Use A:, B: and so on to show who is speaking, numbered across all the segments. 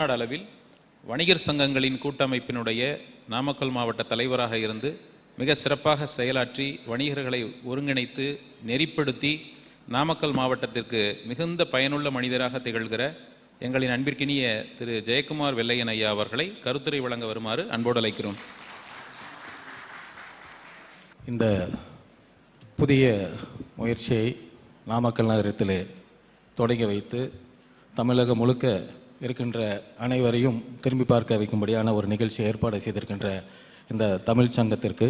A: தமிழ்நாடு அளவில் வணிகர் சங்கங்களின் கூட்டமைப்பினுடைய நாமக்கல் மாவட்ட தலைவராக இருந்து மிக சிறப்பாக செயலாற்றி வணிகர்களை ஒருங்கிணைத்து நெறிப்படுத்தி நாமக்கல் மாவட்டத்திற்கு மிகுந்த பயனுள்ள மனிதராக திகழ்கிற எங்களின் அன்பிற்கினிய திரு ஜெயக்குமார் வெள்ளையன் ஐயா அவர்களை கருத்துரை வழங்க வருமாறு அன்போடு அழைக்கிறோம்.
B: இந்த புதிய முயற்சியை நாமக்கல் நகரத்திலே தொடங்கி வைத்து தமிழகம் முழுக்க இருக்கின்ற அனைவரையும் திரும்பி பார்க்க வைக்கும்படியான ஒரு நிகழ்ச்சி ஏற்பாடு செய்திருக்கின்ற இந்த தமிழ் சங்கத்திற்கு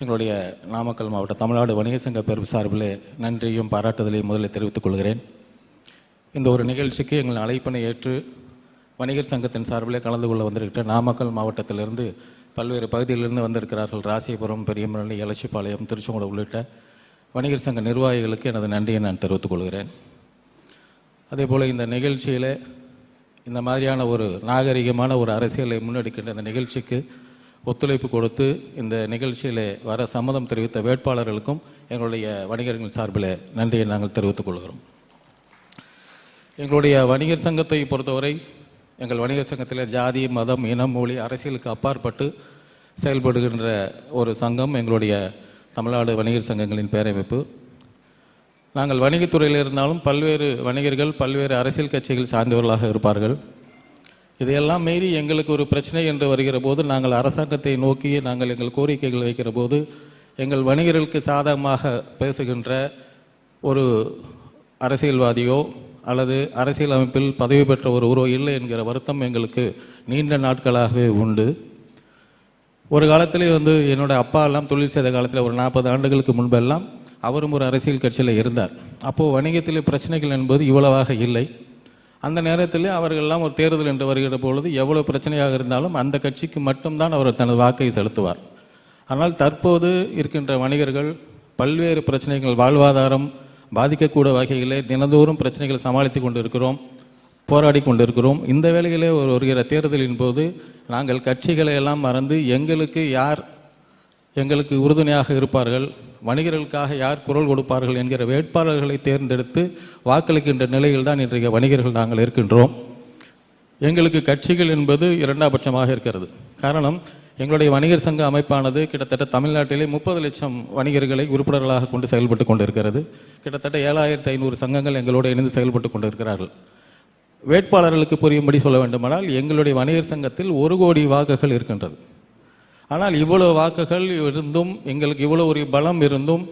B: எங்களுடைய நாமக்கல் மாவட்ட தமிழ்நாடு வணிக சங்க பெரும் சார்பிலே நன்றியும் பாராட்டுதலையும் முதலில் தெரிவித்துக் கொள்கிறேன். இந்த ஒரு நிகழ்ச்சிக்கு எங்கள் அழைப்பினை ஏற்று வணிகர் சங்கத்தின் சார்பில் கலந்து கொள்ள வந்திருக்கிற நாமக்கல் மாவட்டத்திலிருந்து பல்வேறு பகுதியிலிருந்து வந்திருக்கிறார்கள் ராசிபுரம் பெரியமலை எலச்சிபாளையம் திருச்செங்கோடு உள்ளிட்ட வணிகர் சங்க நிர்வாகிகளுக்கு எனது நன்றியை நான் தெரிவித்துக் கொள்கிறேன். அதேபோல் இந்த நிகழ்ச்சியில் இந்த மாதிரியான ஒரு நாகரிகமான ஒரு அரசியலை முன்னெடுக்கின்ற இந்த நிகழ்ச்சிக்கு ஒத்துழைப்பு கொடுத்து இந்த நிகழ்ச்சியில் வர சம்மதம் தெரிவித்த வேட்பாளர்களுக்கும் எங்களுடைய வணிகர்கள் சார்பில் நன்றியை நாங்கள் தெரிவித்துக் கொள்கிறோம். எங்களுடைய வணிகர் சங்கத்தை பொறுத்தவரை எங்கள் வணிகர் சங்கத்தில் ஜாதி மதம் இனம் மொழி அரசியலுக்கு அப்பாற்பட்டு செயல்படுகின்ற ஒரு சங்கம் எங்களுடைய தமிழ்நாடு வணிகர் சங்கங்களின் பேரமைப்பு. நாங்கள் வணிகத்துறையில் இருந்தாலும் பல்வேறு வணிகர்கள் பல்வேறு அரசியல் கட்சிகள் சார்ந்தவர்களாக இருப்பார்கள். இதையெல்லாம் மீறி எங்களுக்கு ஒரு பிரச்சனை என்று வருகிற போது நாங்கள் அரசாங்கத்தை நோக்கி நாங்கள் எங்கள் கோரிக்கைகள் வைக்கிற போது எங்கள் வணிகர்களுக்கு சாதகமாக பேசுகின்ற ஒரு அரசியல்வாதியோ அல்லது அரசியல் அமைப்பில் பதவி பெற்ற ஒரு உறவு இல்லை என்கிற வருத்தம் எங்களுக்கு நீண்ட நாட்களாகவே உண்டு. ஒரு காலத்திலே வந்து என்னோட அப்பா எல்லாம் தொழில் செய்த காலத்தில் ஒரு நாற்பது ஆண்டுகளுக்கு முன்பெல்லாம் அவரும் ஒரு அரசியல் கட்சியில் இருந்தார். அப்போது வணிகத்தில் பிரச்சனைகள் என்பது இவ்வளவாக இல்லை. அந்த நேரத்தில் அவர்கள்லாம் ஒரு தேர்தல் என்று வருகிற பொழுது எவ்வளோ பிரச்சனையாக இருந்தாலும் அந்த கட்சிக்கு மட்டும்தான் அவர் தனது வாக்கை செலுத்துவார். ஆனால் தற்போது இருக்கின்ற வணிகர்கள் பல்வேறு பிரச்சனைகள் வாழ்வாதாரம் பாதிக்கக்கூட வகையிலே தினந்தோறும் பிரச்சனைகளை சமாளித்து கொண்டு இருக்கிறோம் போராடி கொண்டிருக்கிறோம். இந்த வேளையிலே ஒரு வருகிற தேர்தலின் போது நாங்கள் கட்சிகளை எல்லாம் மறந்து எங்களுக்கு யார் எங்களுக்கு உறுதுணையாக இருப்பார்கள்? வணிகர்களுக்காக யார் குரல் கொடுப்பார்கள் என்கிற வேட்பாளர்களை தேர்ந்தெடுத்து வாக்களிக்கின்ற நிலையில் தான் இன்றைய வணிகர்கள் நாங்கள் இருக்கின்றோம். எங்களுக்கு கட்சிகள் என்பது இரண்டாம் பட்சமாக இருக்கிறது. காரணம் எங்களுடைய வணிகர் சங்க அமைப்பானது கிட்டத்தட்ட தமிழ்நாட்டிலே முப்பது லட்சம் வணிகர்களை உறுப்பினர்களாக கொண்டு செயல்பட்டு கொண்டிருக்கிறது. கிட்டத்தட்ட ஏழாயிரத்தி ஐநூறு சங்கங்கள் எங்களோடு இணைந்து செயல்பட்டு கொண்டிருக்கிறார்கள். வேட்பாளர்களுக்கு புரியும்படி சொல்ல வேண்டுமானால் எங்களுடைய வணிகர் சங்கத்தில் ஒரு கோடி வாக்குகள் இருக்கின்றது. ஆனால் இவ்வளவு வாக்குகள் இருந்தும் எங்களுக்கு இவ்வளவு ஒரு பலம் இருந்தும்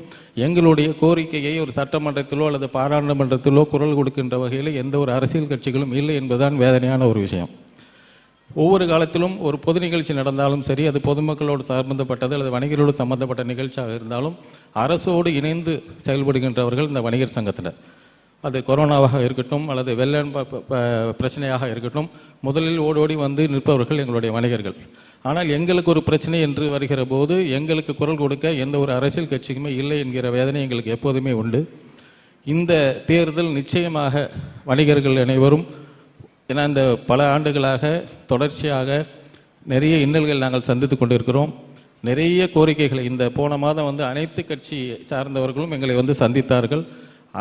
B: எங்களுடைய கோரிக்கையை ஒரு சட்டமன்றத்திலோ அல்லது பாராளுமன்றத்திலோ குரல் கொடுக்கின்ற வகையில் எந்த ஒரு அரசியல் கட்சிகளும் இல்லை என்பதுதான் வேதனையான ஒரு விஷயம். ஒவ்வொரு காலத்திலும் ஒரு பொது நிகழ்ச்சி நடந்தாலும் சரி அது பொதுமக்களோடு சம்பந்தப்பட்டது அல்லது வணிகர்களோடு சம்பந்தப்பட்ட நிகழ்ச்சியாக இருந்தாலும் அரசோடு இணைந்து செயல்படுகின்றவர்கள் இந்த வணிகர் சங்கத்தினர். அது கொரோனாவாக இருக்கட்டும் அல்லது வெள்ளம் பிரச்சனையாக இருக்கட்டும் முதலில் ஓடோடி வந்து நிற்பவர்கள் எங்களுடைய வணிகர்கள். ஆனால் எங்களுக்கு ஒரு பிரச்சனை என்று வருகிற போது எங்களுக்கு குரல் கொடுக்க எந்த ஒரு அரசியல் கட்சிக்குமே இல்லை என்கிற வேதனை எங்களுக்கு எப்போதுமே உண்டு. இந்த தேர்தல் நிச்சயமாக வணிகர்கள் அனைவரும் ஏன்னா இந்த பல ஆண்டுகளாக தொடர்ச்சியாக நிறைய இன்னல்கள் நாங்கள் சந்தித்து கொண்டிருக்கிறோம். நிறைய கோரிக்கைகளை இந்த போன மாதம் வந்து அனைத்து கட்சி சார்ந்தவர்களும் எங்களை வந்து சந்தித்தார்கள்.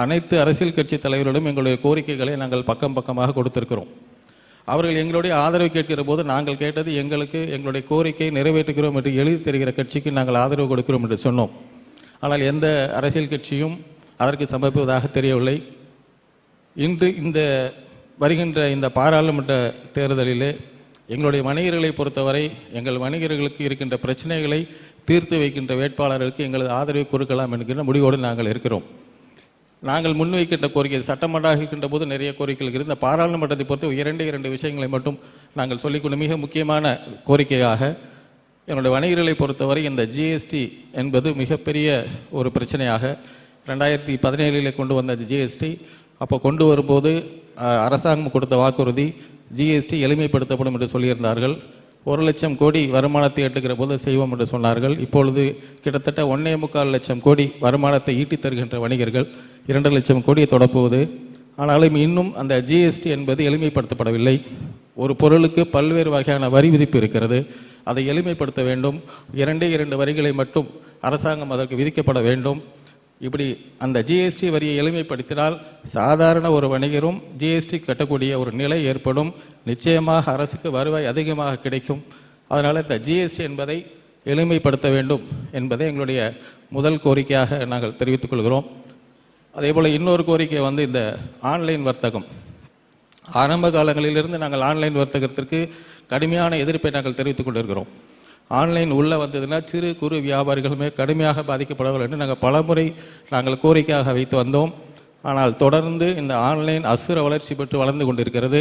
B: அனைத்து அரசியல் கட்சி தலைவர்களும் எங்களுடைய கோரிக்கைகளை நாங்கள் பக்கம் பக்கமாக கொடுத்திருக்கிறோம். அவர்கள் எங்களுடைய ஆதரவு கேட்கிற போது நாங்கள் கேட்டது எங்களுக்கு எங்களுடைய கோரிக்கையை நிறைவேற்றுகிறோம் என்று எழுதி தருகிற கட்சிக்கு நாங்கள் ஆதரவு கொடுக்கிறோம் என்று சொன்னோம். ஆனால் எந்த அரசியல் கட்சியும் அதற்கு சமர்ப்பதாக தெரியவில்லை. இன்று இந்த வருகின்ற இந்த பாராளுமன்ற தேர்தலிலே எங்களுடைய வணிகர்களை பொறுத்தவரை எங்கள் வணிகர்களுக்கு இருக்கின்ற பிரச்சனைகளை தீர்த்து வைக்கின்ற வேட்பாளர்களுக்கு எங்களது ஆதரவை கொடுக்கலாம் என்கிற முடிவோடு நாங்கள் இருக்கிறோம். நாங்கள் முன்வைக்கின்ற கோரிக்கை சட்டமன்றம் இருக்கின்ற போது நிறைய கோரிக்கைகள் இருக்குது இந்த பாராளுமன்றத்தை பொறுத்து இரண்டு இரண்டு விஷயங்களை மட்டும் நாங்கள் சொல்லிக்கொண்டு மிக முக்கியமான கோரிக்கையாக என்னுடைய வணிகர்களை பொறுத்தவரை இந்த ஜிஎஸ்டி என்பது மிகப்பெரிய ஒரு பிரச்சனையாக ரெண்டாயிரத்தி பதினேழில் கொண்டு வந்த ஜிஎஸ்டி அப்போ கொண்டு வரும்போது அரசாங்கம் கொடுத்த வாக்குறுதி ஜிஎஸ்டி எளிமைப்படுத்தப்படும் என்று சொல்லியிருந்தார்கள். ஒரு லட்சம் கோடி வருமானத்தை எட்டுகிற போது செய்வோம் என்று சொன்னார்கள். இப்பொழுது கிட்டத்தட்ட ஒன்னே முக்கால் லட்சம் கோடி வருமானத்தை ஈட்டி தருகின்ற வணிகர்கள் இரண்டு லட்சம் கோடியை தொடப்புவது ஆனாலும் இன்னும் அந்த ஜிஎஸ்டி என்பது எளிமைப்படுத்தப்படவில்லை. ஒரு பொருளுக்கு பல்வேறு வகையான வரி விதிப்பு இருக்கிறது. அதை எளிமைப்படுத்த வேண்டும். இரண்டே இரண்டு வரிகளை மட்டும் அரசாங்கம் அதற்கு விதிக்கப்பட வேண்டும். இப்படி அந்த ஜிஎஸ்டி வரியை எளிமைப்படுத்தினால் சாதாரண ஒரு வணிகரும் ஜிஎஸ்டி கட்டக்கூடிய ஒரு நிலை ஏற்படும். நிச்சயமாக அரசுக்கு வருவாய் அதிகமாக கிடைக்கும். அதனால் இந்த ஜிஎஸ்டி என்பதை எளிமைப்படுத்த வேண்டும் என்பதை எங்களுடைய முதல் கோரிக்கையாக நாங்கள் தெரிவித்துக் கொள்கிறோம். அதேபோல் இன்னொரு கோரிக்கை வந்து இந்த ஆன்லைன் வர்த்தகம். ஆரம்ப காலங்களிலிருந்து நாங்கள் ஆன்லைன் வர்த்தகத்திற்கு கடுமையான எதிர்ப்பை நாங்கள் தெரிவித்துக் கொண்டிருக்கிறோம். ஆன்லைன் உள்ளே வந்ததுன்னா சிறு குறு வியாபாரிகளுமே கடுமையாக பாதிக்கப்படவில்லை என்று நாங்கள் பலமுறை நாங்கள் கோரிக்கையாக வைத்து வந்தோம். ஆனால் தொடர்ந்து இந்த ஆன்லைன் அசுர வளர்ச்சி பெற்று வளர்ந்து கொண்டிருக்கிறது.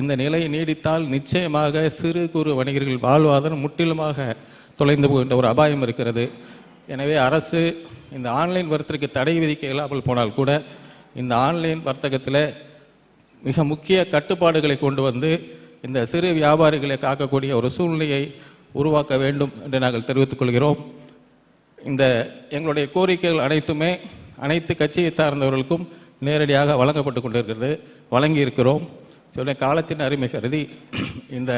B: இந்த நிலை நீடித்தால் நிச்சயமாக சிறு குறு வணிகர்கள் வாழ்வாதாரம் முற்றிலுமாக தொலைந்து போகின்ற ஒரு அபாயம் இருக்கிறது. எனவே அரசு இந்த ஆன்லைன் வர்த்தகத்துக்கு தடை விதிக்க இல்லாமல் போனால் கூட இந்த ஆன்லைன் வர்த்தகத்தில் மிக முக்கிய கட்டுப்பாடுகளை கொண்டு வந்து இந்த சிறு வியாபாரிகளை காக்கக்கூடிய ஒரு சூழ்நிலையை உருவாக்க வேண்டும் என்று நாங்கள் தெரிவித்துக் கொள்கிறோம். இந்த எங்களுடைய கோரிக்கைகள் அனைத்துமே அனைத்து கட்சியை சார்ந்தவர்களுக்கும் நேரடியாக வழங்கப்பட்டு கொண்டிருக்கிறது வழங்கி இருக்கிறோம் சில காலத்தின் அருமை கருதி இந்த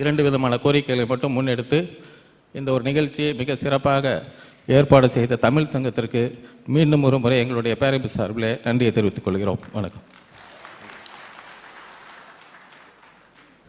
B: இரண்டு விதமான கோரிக்கைகளை மட்டும் முன்னெடுத்து இந்த ஒரு நிகழ்ச்சியை மிக சிறப்பாக ஏற்பாடு செய்த தமிழ் சங்கத்திற்கு மீண்டும் ஒரு முறை எங்களுடைய பேரம்பு சார்பில் நன்றியை தெரிவித்துக் கொள்கிறோம். வணக்கம்.